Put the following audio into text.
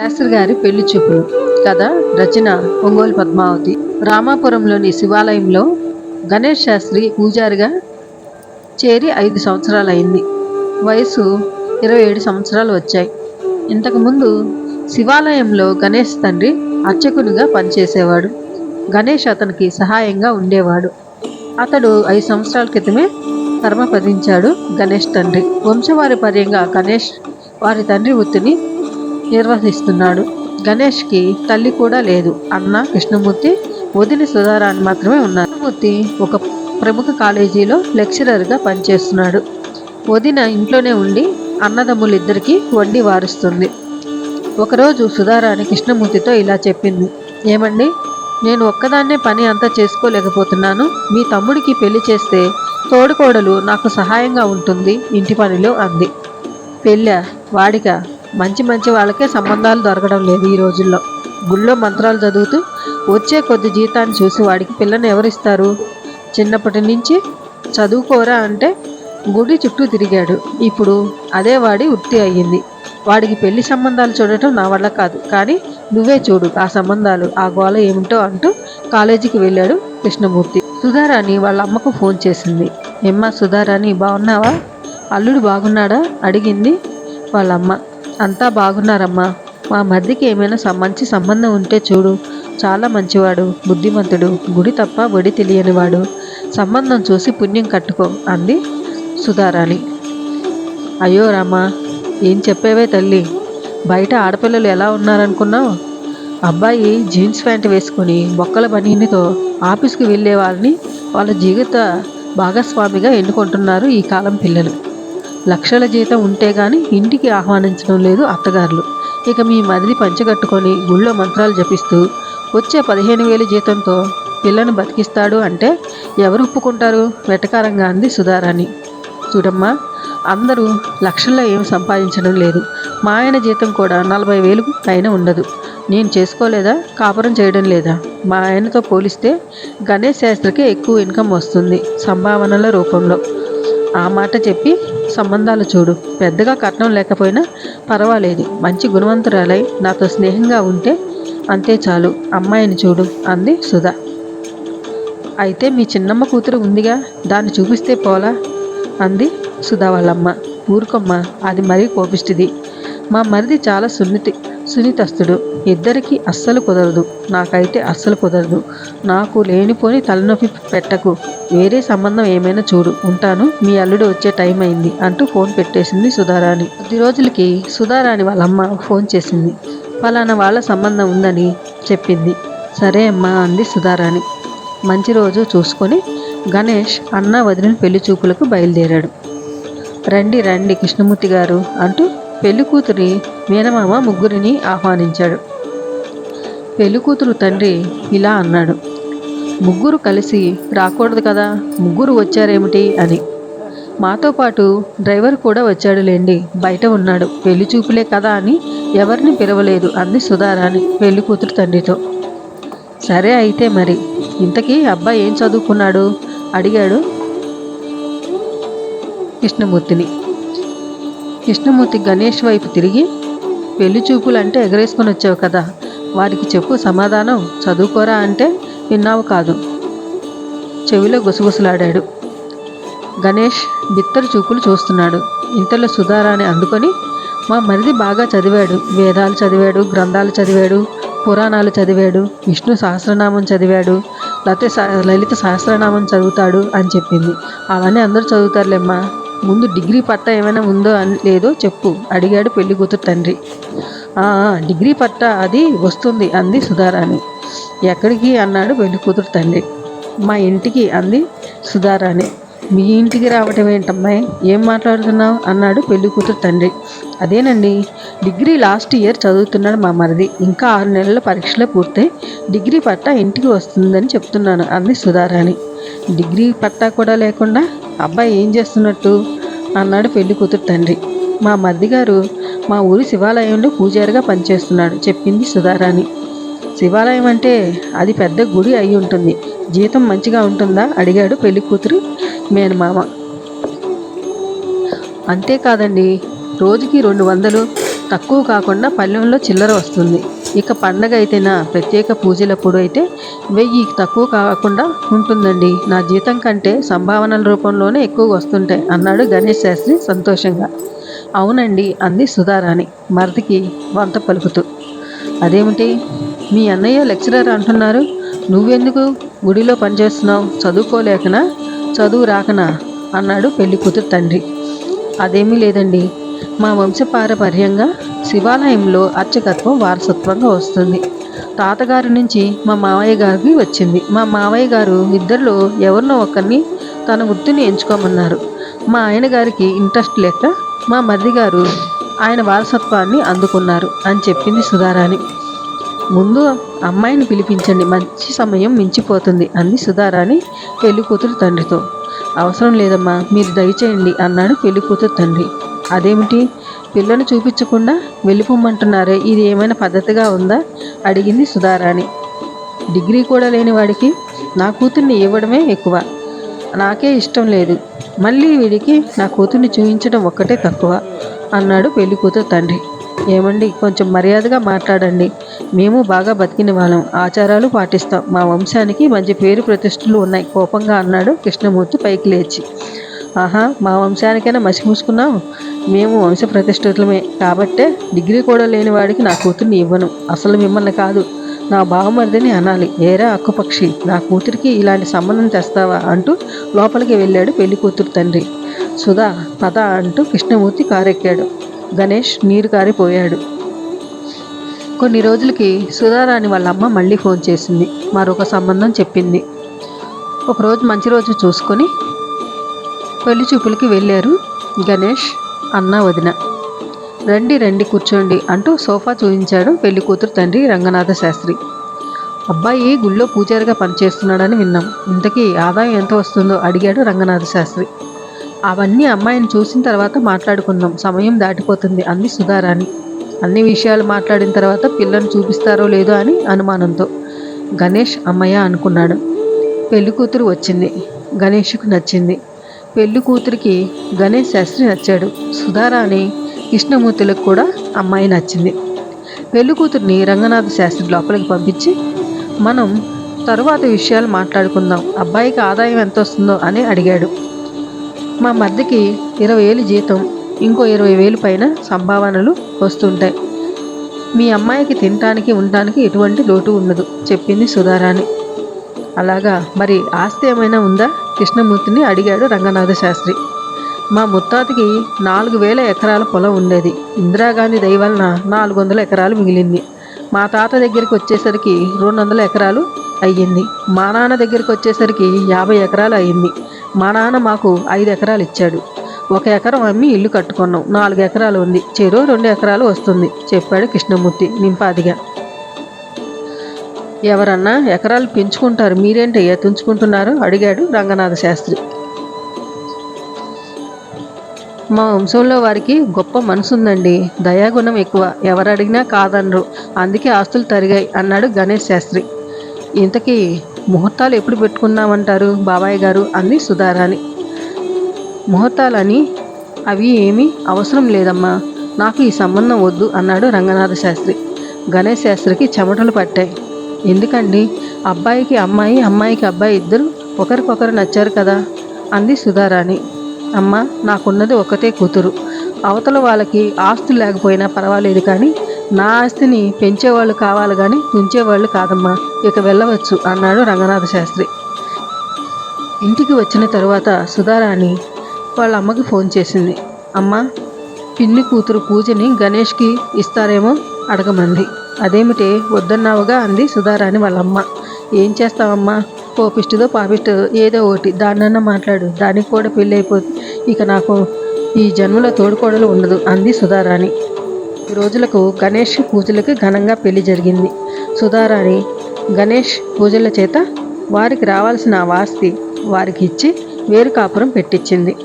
శాస్త్రి గారి పెళ్ళి చూపులు కథ రచన ఒంగోలు పద్మావతి. రామాపురంలోని శివాలయంలో గణేష్ శాస్త్రి పూజారిగా చేరి ఐదు సంవత్సరాలైంది. వయసు ఇరవై ఏడు సంవత్సరాలు వచ్చాయి. ఇంతకుముందు శివాలయంలో గణేష్ తండ్రి అర్చకునిగా పనిచేసేవాడు. గణేష్ అతనికి సహాయంగా ఉండేవాడు. అతడు ఐదు సంవత్సరాల క్రితమే పరమపదించాడు గణేష్ తండ్రి. వంశవారి పర్యంగా గణేష్ వారి తండ్రి వృత్తిని నిర్వహిస్తున్నాడు. గణేష్కి తల్లి కూడా లేదు. అన్న కృష్ణమూర్తి వదిలి సుధారాణి మాత్రమే ఉన్నారు. కృష్ణమూర్తి ఒక ప్రముఖ కాలేజీలో లెక్చరర్గా పనిచేస్తున్నాడు. వదిన ఇంట్లోనే ఉండి అన్నదమ్ములిద్దరికీ వండి వారుస్తుంది. ఒకరోజు సుధారాణి కృష్ణమూర్తితో ఇలా చెప్పింది. ఏమండి నేను ఒక్కదాన్నే పని అంతా చేసుకోలేకపోతున్నాను. మీ తమ్ముడికి పెళ్ళి చేస్తే తోడుకోడలు నాకు సహాయంగా ఉంటుంది ఇంటి పనిలో అంది. పెళ్ళా? వాడిక? మంచి మంచి వాళ్ళకే సంబంధాలు దొరకడం లేదు ఈ రోజుల్లో. గుళ్ళో మంత్రాలు చదువుతూ వచ్చే కొద్ది జీతాన్ని చూసి వాడికి పిల్లని ఎవరిస్తారు? చిన్నప్పటి నుంచి చదువుకోరా అంటే గుడి చుట్టూ తిరిగాడు. ఇప్పుడు అదే వాడి వృత్తి అయ్యింది. వాడికి పెళ్ళి సంబంధాలు చూడటం నా వల్ల కాదు. కానీ నువ్వే చూడు ఆ సంబంధాలు ఆ గోల ఏమిటో అంటూ కాలేజీకి వెళ్ళాడు కృష్ణమూర్తి. సుధారాణి వాళ్ళ అమ్మకు ఫోన్ చేసింది. ఏమ్మా సుధారాణి బాగున్నావా? అల్లుడు బాగున్నాడా? అడిగింది వాళ్ళమ్మ అంతా బాగున్నారమ్మా. మా మధ్యకి ఏమైనా మంచి సంబంధం ఉంటే చూడు. చాలా మంచివాడు బుద్ధిమంతుడు గుడి తప్ప బడి తెలియనివాడు సంబంధం చూసి పుణ్యం కట్టుకో అంది సుధారాణి. అయ్యో రామా ఏం చెప్పేవే తల్లి? బయట ఆడపిల్లలు ఎలా ఉన్నారనుకున్నావు? అబ్బాయి జీన్స్ ప్యాంట్ వేసుకొని బొక్కల బనీనితో ఆఫీస్కి వెళ్ళే వాళ్ళని వాళ్ళ జీవిత భాగస్వామిగా ఎన్నుకుంటున్నారు ఈ కాలం పిల్లలు. లక్షల జీతం ఉంటే గాని ఇంటికి ఆహ్వానించడం లేదు అత్తగారులు. ఇక మీ మరిది పంచగట్టుకొని గుళ్ళో మంత్రాలు జపిస్తూ వచ్చే పదిహేను వేలు జీతంతో పిల్లను బతికిస్తాడు అంటే ఎవరు ఒప్పుకుంటారు? వెటకారంగా అంది సుధారాణి. చూడమ్మా అందరూ లక్షల్లో ఏం సంపాదించడం లేదు. మా ఆయన జీతం కూడా నలభై వేలు పైన ఉండదు. నేను చేసుకోలేదా? కాపురం చేయడం లేదా? మా ఆయనతో పోలిస్తే గణేష్ శాస్త్రికి ఎక్కువ ఇన్కమ్ వస్తుంది సంభావనల రూపంలో. ఆ మాట చెప్పి సంబంధాలు చూడు. పెద్దగా కట్నం లేకపోయినా పర్వాలేదు. మంచి గుణవంతురాలై నాతో స్నేహంగా ఉంటే అంతే చాలు. అమ్మాయిని చూడు అంది సుధా. అయితే మీ చిన్నమ్మ కూతురు ఉందిగా దాన్ని చూపిస్తే పోలా? అంది సుధా వాళ్ళమ్మ. ఊరుకమ్మ అది మరీ కోపిష్టిది. మా మరిది చాలా సున్నితి. సున్నితస్తుడు. ఇద్దరికి అస్సలు కుదరదు. నాకైతే అస్సలు కుదరదు. నాకు లేనిపోని తలనొప్పి పెట్టకు. వేరే సంబంధం ఏమైనా చూడు. ఉంటాను. మీ అల్లుడు వచ్చే టైం అయింది అంటూ ఫోన్ పెట్టేసింది సుధారాణి. కొద్ది రోజులకి సుధారాణి వాళ్ళ అమ్మ ఫోన్ చేసింది. ఫలానా వాళ్ళ సంబంధం ఉందని చెప్పింది. సరే అమ్మా అంది సుధారాణి. మంచి రోజు చూసుకొని గణేష్ అన్న వదిలిన పెళ్ళి చూపులకు బయలుదేరాడు. రండి రండి కృష్ణమూర్తి గారు అంటూ పెళ్ళి కూతురి మేనమామ ముగ్గురిని ఆహ్వానించాడు. పెళ్ళికూతురు తండ్రి ఇలా అన్నాడు ముగ్గురు కలిసి రాకూడదు కదా ముగ్గురు వచ్చారేమిటి? అని. మాతో పాటు డ్రైవర్ కూడా వచ్చాడులేండి బయట ఉన్నాడు పెళ్ళి చూపులే కదా అని ఎవరిని పిలవలేదు అంది సుధారాణి పెళ్ళి కూతురు తండ్రితో. సరే అయితే మరి ఇంతకీ అబ్బాయి ఏం చదువుకున్నాడు? అడిగాడు కృష్ణమూర్తిని. కృష్ణమూర్తి గణేష్ వైపు తిరిగి పెళ్ళి చూపులు అంటే ఎగరేసుకొని వచ్చావు కదా. వారికి చెప్పు సమాధానం. చదువుకోరా అంటే విన్నావు కాదు. చెవిలో గుసగుసలాడాడు. గణేష్ బిత్తరు చూపులు చూస్తున్నాడు. ఇంతలో సుధారాని అందుకొని మా మరిది బాగా చదివాడు. వేదాలు చదివాడు గ్రంథాలు చదివాడు పురాణాలు చదివాడు విష్ణు సహస్రనామం చదివాడు లత లలిత సహస్రనామం చదువుతాడు అని చెప్పింది. అవన్నీ అందరూ చదువుతారులేమ్మా. ముందు డిగ్రీ పట్టా ఏమైనా ఉందో అని లేదో చెప్పు అడిగాడు పెళ్ళి కూతురు తండ్రి. "ఆ, డిగ్రీ పట్టా అది వస్తుంది అంది సుధారాణి. ఎక్కడికి అన్నాడు పెళ్ళి కూతురు తండ్రి. మా ఇంటికి అంది సుధారాణి. మీ ఇంటికి రావటం ఏంటమ్మాయి? ఏం మాట్లాడుతున్నావు? అన్నాడు పెళ్ళి కూతురు తండ్రి. అదేనండి డిగ్రీ లాస్ట్ ఇయర్ చదువుతున్నాడు మా మరిది. ఇంకా ఆరు నెలల పరీక్షలు పూర్తయి డిగ్రీ పట్టా ఇంటికి వస్తుందని చెప్తున్నాను అంది సుధారాణి. డిగ్రీ పట్టా కూడా లేకుండా అబ్బాయి ఏం చేస్తున్నట్టు? అన్నాడు పెళ్ళి కూతురు తండ్రి. మా మద్దిగారు మా ఊరి శివాలయంలో పూజారిగా పనిచేస్తున్నాడు చెప్పింది సుధారాణి. శివాలయం అంటే అది పెద్ద గుడి అయి ఉంటుంది. జీతం మంచిగా ఉంటుందా? అడిగాడు పెళ్ళి కూతురు మేనమామ. అంతేకాదండి రోజుకి రెండు వందలు తక్కువ కాకుండా పల్లెంలో చిల్లర వస్తుంది. ఇక పండగ అయితేనా? ప్రత్యేక పూజలప్పుడు అయితే వెయ్యి తక్కువ కాకుండా ఉంటుందండి. నా జీతం కంటే సంభావనల రూపంలోనే ఎక్కువ వస్తుంటాయి అన్నాడు గణేష్ శాస్త్రి సంతోషంగా. అవునండి అంది సుధారాణి మరదికి వంత పలుకుతూ. అదేమిటి? మీ అన్నయ్య లెక్చరర్ అంటున్నారు. నువ్వెందుకు గుడిలో పనిచేస్తున్నావు? చదువుకోలేకనా? చదువు రాకనా? అన్నాడు పెళ్ళి కూతురు తండ్రి. అదేమీ లేదండి. మా వంశపారపర్యంగా శివాలయంలో అర్చకత్వం వారసత్వంగా వస్తుంది. తాతగారి నుంచి మా మావయ్య గారికి వచ్చింది. మా మావయ్య గారు ఇద్దరిలో ఎవరినో ఒకరిని తన వృత్తిని ఎంచుకోమన్నారు. మా ఆయన గారికి ఇంట్రెస్ట్ లేక మా మరిది గారు ఆయన వారసత్వాన్ని అందుకున్నారు అని చెప్పింది సుధారాణి. ముందు అమ్మాయిని పిలిపించండి. మంచి సమయం మించిపోతుంది అంది సుధారాణి పెళ్ళి కూతురు తండ్రితో. అవసరం లేదమ్మా. మీరు దయచేయండి అన్నాడు పెళ్ళి కూతురు తండ్రి. అదేమిటి? పిల్లను చూపించకుండా వెళ్ళిపోమ్మంటున్నారే ఇది ఏమైనా పద్ధతిగా ఉందా? అడిగింది సుధారాణి. డిగ్రీ కూడా లేని వాడికి నా కూతుర్ని ఇవ్వడమే ఎక్కువ. నాకే ఇష్టం లేదు. మళ్ళీ వీడికి నా కూతుర్ని చూపించడం ఒక్కటే తక్కువ అన్నాడు పెళ్ళి కూతురు తండ్రి. ఏమండి కొంచెం మర్యాదగా మాట్లాడండి. మేము బాగా బతికిన వాళ్ళం. ఆచారాలు పాటిస్తాం. మా వంశానికి మంచి పేరు ప్రతిష్టలు ఉన్నాయి. కోపంగా అన్నాడు కృష్ణమూర్తి పైకి లేచి. ఆహా మా వంశానికైనా మసి మూసుకున్నాం మేము వంశ ప్రతిష్ఠితులమే కాబట్టే డిగ్రీ కూడా లేని వాడికి నా కూతుర్ని ఇవ్వను. అసలు మిమ్మల్ని కాదు. నా బావమరిదిని అనాలి. ఏరా అక్కుపక్షి నా కూతురికి ఇలాంటి సంబంధం తెస్తావా అంటూ లోపలికి వెళ్ళాడు పెళ్ళి కూతురు తండ్రి. సుధా పద అంటూ కృష్ణమూర్తి కారెక్కాడు. గణేష్ నీరు కారిపోయాడు. కొన్ని రోజులకి సుధారాణి వాళ్ళ అమ్మ మళ్ళీ ఫోన్ చేసింది. మరొక సంబంధం చెప్పింది. ఒకరోజు మంచి రోజు చూసుకొని పెళ్ళి చూపులకి వెళ్ళారు గణేష్ అన్న వదిన. రండి రండి కూర్చోండి అంటూ సోఫా చూపించాడు పెళ్ళి కూతురు తండ్రి రంగనాథ శాస్త్రి. అబ్బాయి గుళ్ళో పూజారిగా పనిచేస్తున్నాడని విన్నాం. ఇంతకీ ఆదాయం ఎంత వస్తుందో అడిగాడు రంగనాథ శాస్త్రి. అవన్నీ అమ్మాయిని చూసిన తర్వాత మాట్లాడుకుందాం సమయం దాటిపోతుంది అంది సుధారాణి. అన్ని విషయాలు మాట్లాడిన తర్వాత పిల్లను చూపిస్తారో లేదో అని అనుమానంతో. గణేష్ అమ్మయ్య అనుకున్నాడు. పెళ్ళి కూతురు వచ్చింది. గణేష్కు నచ్చింది. పెళ్ళి కూతురికి గణేష్ శాస్త్రి నచ్చాడు. సుధారాణి కృష్ణమూర్తులకు కూడా అమ్మాయి నచ్చింది. పెళ్ళి కూతుర్ని రంగనాథ శాస్త్రి లోపలికి పంపించి మనం తరువాత విషయాలు మాట్లాడుకుందాం. అబ్బాయికి ఆదాయం ఎంత వస్తుందో అని అడిగాడు. మా మధ్యకి ఇరవై వేలు జీతం ఇంకో ఇరవై వేలు పైన సంభావనలు వస్తుంటాయి. మీ అమ్మాయికి తినటానికి ఉండటానికి ఎటువంటి లోటు ఉండదు చెప్పింది సుధారాణి అలాగా? మరి ఆస్తి ఏమైనా ఉందా? కృష్ణమూర్తిని అడిగాడు రంగనాథ శాస్త్రి. మా ముత్తాతకి నాలుగు వేల ఎకరాల పొలం ఉండేది. ఇందిరాగాంధీ దయవలన నాలుగు వందల ఎకరాలు మిగిలింది. మా తాత దగ్గరికి వచ్చేసరికి రెండు వందల ఎకరాలు అయ్యింది. మా నాన్న దగ్గరికి వచ్చేసరికి యాభై ఎకరాలు అయ్యింది. మా నాన్న మాకు ఐదు ఎకరాలు ఇచ్చాడు. ఒక ఎకరం అమ్మి ఇల్లు కట్టుకున్నాం. నాలుగు ఎకరాలు ఉంది. చెరువు రెండు ఎకరాలు వస్తుంది చెప్పాడు కృష్ణమూర్తి నింపాదిగా. ఎవరన్నా ఎకరాలు పెంచుకుంటారు మీరేంటి తుంచుకుంటున్నారు? అడిగాడు రంగనాథ శాస్త్రి. మా వంశంలో వారికి గొప్ప మనసుందండి. దయాగుణం ఎక్కువ. ఎవరు అడిగినా కాదనరు. అందుకే ఆస్తులు తరిగాయి అన్నాడు గణేష్ శాస్త్రి. ఇంతకీ ముహూర్తాలు ఎప్పుడు పెట్టుకున్నామంటారు బాబాయ్ గారు? అంది సుధారాణి. ముహూర్తాలని అవి ఏమీ అవసరం లేదమ్మా. నాకు ఈ సంబంధం వద్దు అన్నాడు రంగనాథ శాస్త్రి. గణేష్ శాస్త్రికి చెమటలు పట్టాయి. ఎందుకండి? అబ్బాయికి అమ్మాయి అమ్మాయికి అబ్బాయి ఇద్దరు ఒకరికొకరు నచ్చారు కదా? అంది సుధారాణి. అమ్మ నాకున్నది ఒకతే కూతురు. అవతల వాళ్ళకి ఆస్తులు లేకపోయినా పర్వాలేదు కానీ నా ఆస్తిని పెంచేవాళ్ళు కావాలి కానీ పెంచేవాళ్ళు కాదమ్మా. ఇక వెళ్ళవచ్చు అన్నాడు రంగనాథ శాస్త్రి. ఇంటికి వచ్చిన తర్వాత సుధారాణి వాళ్ళ అమ్మకి ఫోన్ చేసింది. అమ్మ పిన్ని కూతురు పూజని గణేష్కి ఇస్తారేమో అడగమంది. అదేమిటి? వద్దన్నావుగా అంది సుధారాణి వాళ్ళ అమ్మ ఏం చేస్తావమ్మా? పోపిస్టుదో పాపిస్టు ఏదో ఒకటి. దాన్నన్నా మాట్లాడు. దానికి కూడా పెళ్ళి అయిపోతుంది ఇక నాకు ఈ జన్మలో తోడుకోడలు ఉండదు అంది సుధారాణి. రోజులకు గణేష్ పూజలకు ఘనంగా పెళ్ళి జరిగింది. సుధారాణి గణేష్ పూజల చేత వారికి రావాల్సిన ఆ వారికి ఇచ్చి వేరు కాపురం పెట్టించింది.